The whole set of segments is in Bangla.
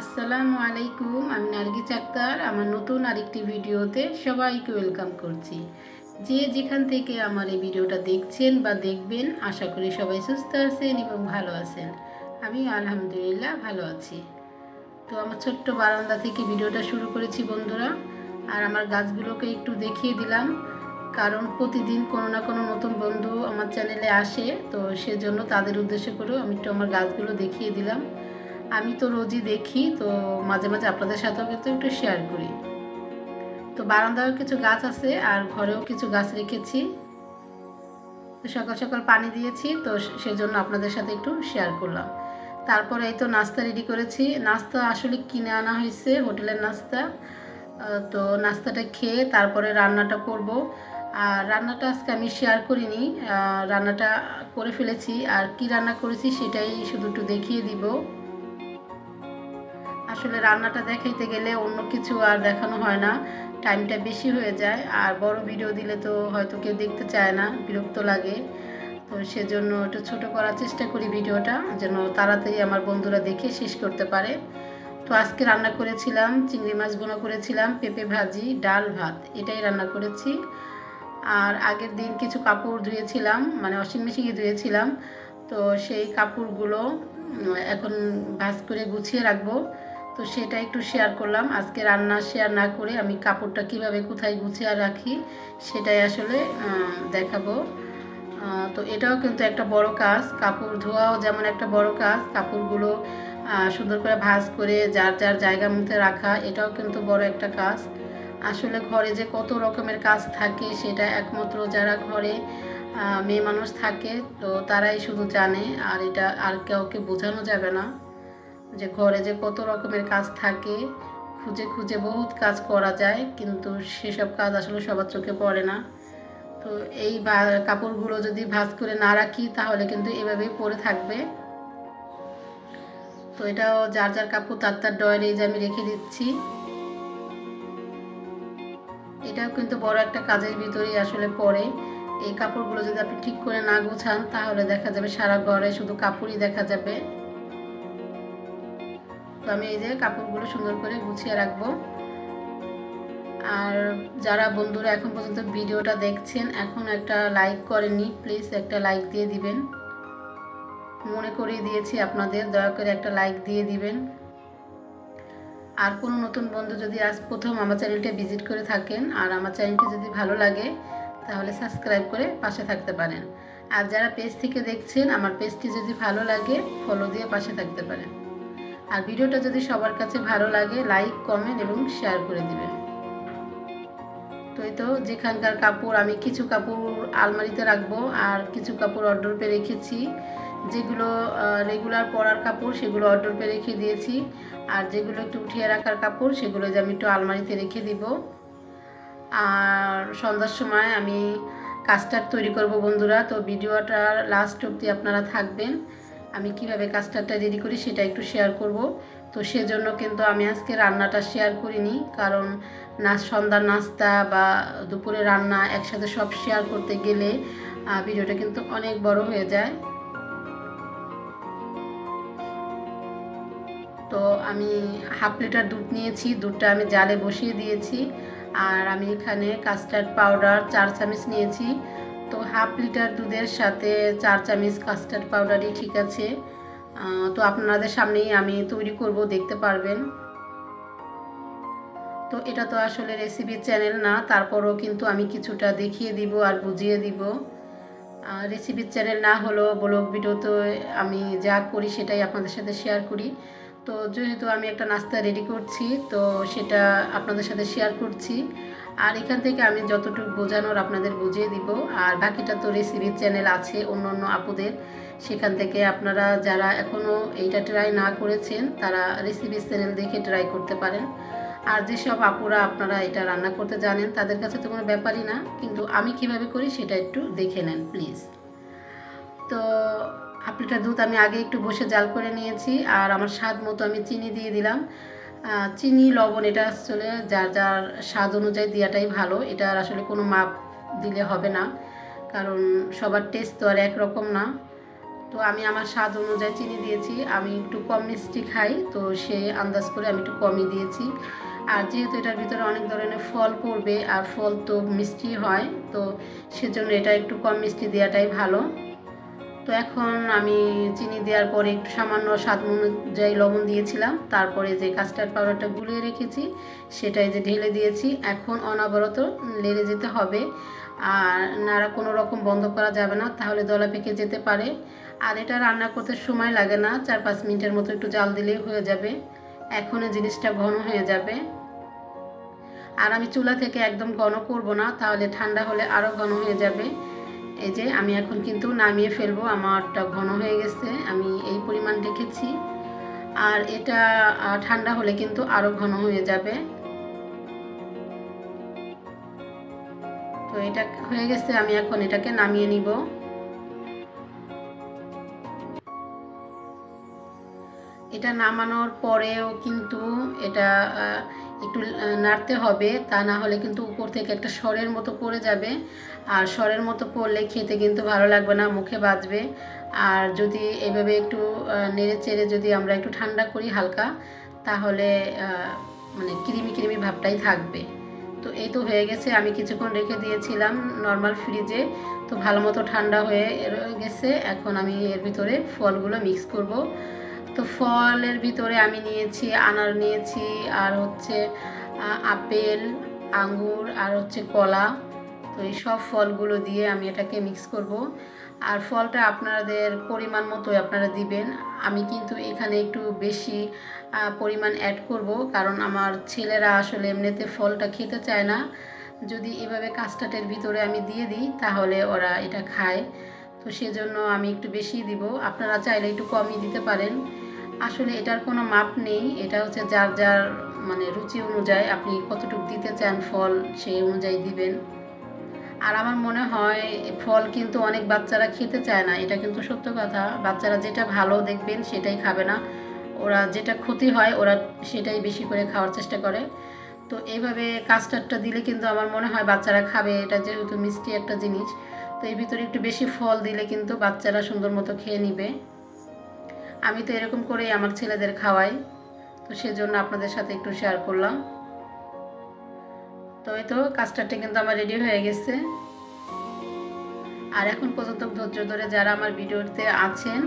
আসসালামু আলাইকুম, আমি নার্গি আক্তার। আমার নতুন আরেকটি ভিডিওতে সবাইকে ওয়েলকাম করছি। যে যেখান থেকে আমার এই ভিডিওটা দেখছেন বা দেখবেন, আশা করি সবাই সুস্থ আছেন এবং ভালো আছেন। আমি আলহামদুলিল্লাহ ভালো আছি। তো আমার ছোট্ট বারান্দা থেকে ভিডিওটা শুরু করেছি বন্ধুরা, আর আমার গাছগুলোকে একটু দেখিয়ে দিলাম। কারণ প্রতিদিন কোনো না কোনো নতুন বন্ধু আমার চ্যানেলে আসে, তো সেজন্য তাদের উদ্দেশ্য করেও আমি একটু আমার গাছগুলো দেখিয়ে দিলাম। আমি তো রোজই দেখি, তো মাঝে মাঝে আপনাদের সাথেও কিন্তু একটু শেয়ার করি। তো বারান্দায়ও কিছু গাছ আছে, আর ঘরেও কিছু গাছ রেখেছি। সকাল সকাল পানি দিয়েছি, তো সেজন্য আপনাদের সাথে একটু শেয়ার করলাম। তারপরে এই তো নাস্তা রেডি করেছি। নাস্তা আসলে কিনে আনা হয়েছে, হোটেলের নাস্তা। তো নাস্তাটা খেয়ে তারপরে রান্নাটা করব। আর রান্নাটা আজকে আমি শেয়ার করিনি রান্নাটা করে ফেলেছি। আর কি রান্না করেছি সেটাই শুধু একটু দেখিয়ে দিব। আসলে রান্নাটা দেখাইতে গেলে অন্য কিছু আর দেখানো হয় না। টাইমটা বেশি হয়ে যায়। আর বড় ভিডিও দিলে তো হয়তো কেউ দেখতে চায় না, বিরক্ত লাগে। তো সেজন্য একটু ছোটো করার চেষ্টা করি ভিডিওটা যেন তাড়াতাড়ি আমার বন্ধুরা দেখে শেষ করতে পারে। তো আজকে রান্না করেছিলাম, চিংড়ি মাছ বোনা করেছিলাম, পেঁপে ভাজি, ডাল ভাত, এটাই রান্না করেছি। আর আগের দিন কিছু কাপড় ধুয়েছিলাম মানে ওয়াশিং মেশিনে ধুয়েছিলাম। তো সেই কাপড়গুলো এখন ভাজ করে গুছিয়ে রাখব। তো সেটা একটু শেয়ার করলাম। আজকে রান্না শেয়ার না করে আমি কাপড়টা কীভাবে কোথায় গুছিয়ে রাখি সেটাই আসলে দেখাবো। তো এটাও কিন্তু একটা বড় কাজ। কাপড় ধোয়াও যেমন একটা বড় কাজ। কাপড়গুলো সুন্দর করে ভাঁজ করে যার যার জায়গা মধ্যে রাখা, এটাও কিন্তু বড় একটা কাজ। আসলে ঘরে যে কত রকমের কাজ থাকে সেটা একমাত্র যারা ঘরে মেয়ে মানুষ থাকে, তো তারাই শুধু জানে। আর এটা আর কাউকে বোঝানো যাবে না। যে ঘরে যে কত রকমের কাজ থাকে, খুঁজে খুঁজে বহুত কাজ করা যায়, কিন্তু সেসব কাজ আসলে সবার চোখে পড়ে না। তো এই কাপড়গুলো যদি ভাজ করে না রাখি, তাহলে কিন্তু এভাবেই পরে থাকবে। তো এটাও যার যার কাপড়, তার তার ডয়ারে যে আমি রেখে দিচ্ছি। এটাও কিন্তু বড় একটা কাজের ভিতরেই আসলে পড়ে। এই কাপড়গুলো যদি আপনি ঠিক করে না গোছান, তাহলে দেখা যাবে সারা ঘরে শুধু কাপড়ই দেখা যাবে। তো আমি এই যে কাপড়গুলো সুন্দর করে গুছিয়ে রাখব। আর যারা বন্ধুরা এখন পর্যন্ত ভিডিওটা দেখছেন, এখন একটা লাইক করেননি প্লিজ একটা লাইক দিয়ে দিবেন। মনে করিয়ে দিয়েছি আপনাদের, দয়া করে একটা লাইক দিয়ে দিবেন। আর কোনো নতুন বন্ধু যদি আজ প্রথম আমার চ্যানেলটা ভিজিট করে থাকেন, আর আমার চ্যানেলটি যদি ভালো লাগে, তাহলে সাবস্ক্রাইব করে পাশে থাকতে পারেন। আর যারা পেজ থেকে দেখছেন, আমার পেজটি যদি ভালো লাগে ফলো দিয়ে পাশে থাকতে পারেন। আর ভিডিওটা যদি সবার কাছে ভালো লাগে লাইক কমেন্ট এবং শেয়ার করে দিবেন। তো এই তো, যেখানকার কাপড়, আমি কিছু কাপড় আলমারিতে রাখব আর কিছু কাপড় অর্ডারপে রেখেছি। যেগুলো রেগুলার পরার কাপড়, সেগুলো অর্ডারপে রেখে দিয়েছি। আর যেগুলো একটু উঠিয়ে রাখার কাপড়, সেগুলো যে আমি একটু আলমারিতে রেখে দিব। আর সন্ধ্যার সময় আমি কাস্টার্ড তৈরি করব বন্ধুরা। তো ভিডিওটা লাস্ট অবধি আপনারা থাকবেন। আমি কীভাবে কাস্টারটা রেডি করি সেটা একটু শেয়ার করব। তো সেজন্য কিন্তু আমি আজকে রান্নাটা শেয়ার করিনি, কারণ না সন্ধ্যার নাস্তা বা দুপুরে রান্না একসাথে সব শেয়ার করতে গেলে ভিডিওটা কিন্তু অনেক বড় হয়ে যায়। তো আমি হাফ লিটার দুধ নিয়েছি, দুধটা আমি জালে বসিয়ে দিয়েছি। আর আমি এখানে কাস্টার্ড পাউডার চার চামচ নিয়েছি। তো হাফ লিটার দুধের সাথে চার চামচ কাস্টার্ড পাউডারই ঠিক আছে। তো আপনাদের সামনেই আমি তৈরি করব, দেখতে পারবেন। তো এটা তো আসলে রেসিপির চ্যানেল না, তারপরও কিন্তু আমি কিছুটা দেখিয়ে দিব আর বুঝিয়ে দিব। রেসিপির চ্যানেল না হলেও ব্লগ ভিডিও তো আমি যা করি সেটাই আপনাদের সাথে শেয়ার করি। তো যেহেতু আমি একটা নাস্তা রেডি করছি, তো সেটা আপনাদের সাথে শেয়ার করছি। আর এখান থেকে আমি যতটুকু বোঝানোর আপনাদের বুঝিয়ে দিব। আর বাকিটা তো রেসিপির চ্যানেল আছে, অন্য অন্য আপুদের। সেখান থেকে আপনারা যারা এখনও এইটা ট্রাই না করেছেন, তারা রেসিপির চ্যানেল দেখে ট্রাই করতে পারেন। আর যেসব আপুরা আপনারা এটা রান্না করতে জানেন, তাদের কাছে তো কোনো ব্যাপারই না। কিন্তু আমি কীভাবে করি সেটা একটু দেখে নেন প্লিজ তো হাফ দুধ আমি আগে একটু বসে জাল করে নিয়েছি, আর আমার স্বাদ মতো আমি চিনি দিয়ে দিলাম। চিনি, লবণ, এটা আসলে যার যার স্বাদ অনুযায়ী দেওয়াটাই ভালো। এটার আসলে কোনো মাপ দিলে হবে না, কারণ সবার টেস্ট তো আর একরকম না। তো আমি আমার স্বাদ অনুযায়ী চিনি দিয়েছি। আমি একটু কম মিষ্টি খাই, তো সে আন্দাজ করে আমি একটু কমই দিয়েছি। আর যেহেতু এটার ভিতরে অনেক ধরনের ফল পড়বে, আর ফল তো মিষ্টি হয়, তো সেজন্য এটা একটু কম মিষ্টি দেওয়াটাই ভালো। তো এখন আমি চিনি দেওয়ার পরে একটু সামান্য স্বাদ অনুযায়ী লবণ দিয়েছিলাম। তারপরে যে কাস্টার্ড পাউডারটা গুলিয়ে রেখেছি, সেটাই যে ঢেলে দিয়েছি। এখন অনবরত লেড়ে যেতে হবে। আর নাড়া কোনো রকম বন্ধ করা যাবে না, তাহলে দলা পেকে যেতে পারে। আর এটা রান্না করতে সময় লাগে না, চার পাঁচ মিনিটের মতো একটু জাল দিলেই হয়ে যাবে। এখন জিনিসটা ঘন হয়ে যাবে। আর আমি চুলা থেকে একদম ঘন করব না, তাহলে ঠান্ডা হলে আরও ঘন হয়ে যাবে। এই যে আমি এখন কিন্তু নামিয়ে ফেলব, আমারটা ঘন হয়ে গেছে, আমি এই পরিমাণ রেখেছি। আর এটা ঠান্ডা হলে কিন্তু আরও ঘন হয়ে যাবে। তো এটা হয়ে গেছে, আমি এখন এটাকে নামিয়ে নিব। এটা নামানোর পরেও কিন্তু এটা একটু নাড়তে হবে। তা না হলে কিন্তু উপর থেকে একটা স্বরের মতো পড়ে যাবে। আর স্বরের মতো পড়লে খেতে কিন্তু ভালো লাগবে না, মুখে বাজবে। আর যদি এভাবে একটু নেড়ে চেড়ে যদি আমরা একটু ঠান্ডা করি হালকা, তাহলে মানে ক্রিমি ক্রিমি ভাবটাই থাকবে। তো এই তো হয়ে গেছে। আমি কিছুক্ষণ রেখে দিয়েছিলাম নর্মাল ফ্রিজে। তো ভালো মতো ঠান্ডা হয়ে গেছে। এখন আমি এর ভিতরে ফলগুলো মিক্স করব। তো ফলের ভিতরে আমি নিয়েছি, আনার নিয়েছি, আর হচ্ছে আপেল, আঙ্গুর, আর হচ্ছে কলা। তো এই সব ফলগুলো দিয়ে আমি এটাকে মিক্স করব। আর ফলটা আপনাদের পরিমাণ মতোই আপনারা দিবেন। আমি কিন্তু এখানে একটু বেশি পরিমাণ অ্যাড করব, কারণ আমার ছেলেরা আসলে এমনিতে ফলটা খেতে চায় না। যদি এভাবে কাস্টার্ডের ভিতরে আমি দিয়ে দিই, তাহলে ওরা এটা খায়। তো সেজন্য আমি একটু বেশি দিব। আপনারা চাইলে একটু কমই দিতে পারেন। আসলে এটার কোনো মাপ নেই। এটা হচ্ছে যার যার মানে রুচি অনুযায়ী আপনি কতটুকু দিতে চান ফল সেই অনুযায়ী দিবেন। আর আমার মনে হয় ফল কিন্তু অনেক বাচ্চারা খেতে চায় না, এটা কিন্তু সত্য কথা। বাচ্চারা যেটা ভালো দেখবেন সেটাই খাবে না। ওরা যেটা ক্ষতি হয় ওরা সেটাই বেশি করে খাওয়ার চেষ্টা করে। তো এইভাবে কাস্টার্ডটা দিলে কিন্তু আমার মনে হয় বাচ্চারা খাবে, এটা যেহেতু মিষ্টি একটা জিনিস। তো এর ভিতরে একটু বেশি ফল দিলে কিন্তু বাচ্চারা সুন্দর মতো খেয়ে নিবে। আমি তো এরকম করেই আমার ছেলেদের খাওয়াই। তো সেজন্য আপনাদের সাথে একটু শেয়ার করলাম। তো এই তো কাস্টার্ডটা কিন্তু আমার রেডি হয়ে গেছে। আর এখন পর্যন্ত ধৈর্য ধরে যারা আমার ভিডিওতে আছেন,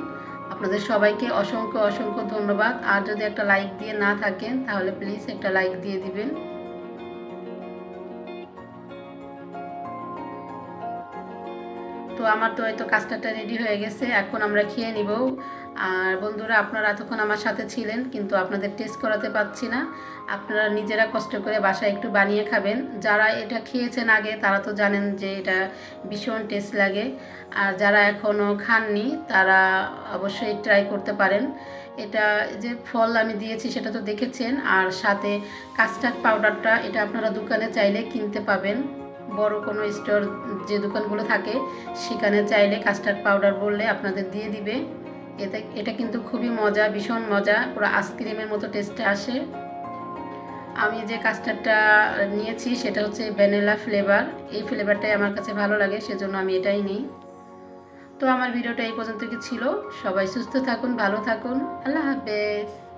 আপনাদের সবাইকে অসংখ্য অসংখ্য ধন্যবাদ। আর যদি একটা লাইক দিয়ে না থাকেন, তাহলে প্লিজ একটা লাইক দিয়ে দিবেন। তো আমার তো হয়তো কাস্টারটা রেডি হয়ে গেছে, এখন আমরা খেয়ে নিব। আর বন্ধুরা, আপনারা এতক্ষণ আমার সাথে ছিলেন, কিন্তু আপনাদের টেস্ট করাতে পারছি না। আপনারা নিজেরা কষ্ট করে বাসায় একটু বানিয়ে খাবেন। যারা এটা খেয়েছেন আগে, তারা তো জানেন যে এটা ভীষণ টেস্ট লাগে। আর যারা এখনও খাননি, তারা অবশ্যই ট্রাই করতে পারেন। এটা যে ফল আমি দিয়েছি, সেটা তো দেখেছেন। আর সাথে কাস্টার্ড পাউডারটা এটা আপনারা দোকানে চাইলে কিনতে পাবেন। বড় কোনো স্টোর যে দোকানগুলো থাকে, সেখানে চাইলে কাস্টার্ড পাউডার বললে আপনাদের দিয়ে দিবে। এতে, এটা কিন্তু খুবই মজা, ভীষণ মজা, পুরো আইসক্রিমের মতো টেস্টে আসে। আমি যে কাস্টার্ডটা নিয়েছি, সেটা হচ্ছে ভ্যানিলা ফ্লেভার। এই ফ্লেভারটাই আমার কাছে ভালো লাগে, সেজন্য আমি এটাই নিই। তো আমার ভিডিওটা এই পর্যন্ত কি ছিল? সবাই সুস্থ থাকুন, ভালো থাকুন। আল্লাহ হাফেজ।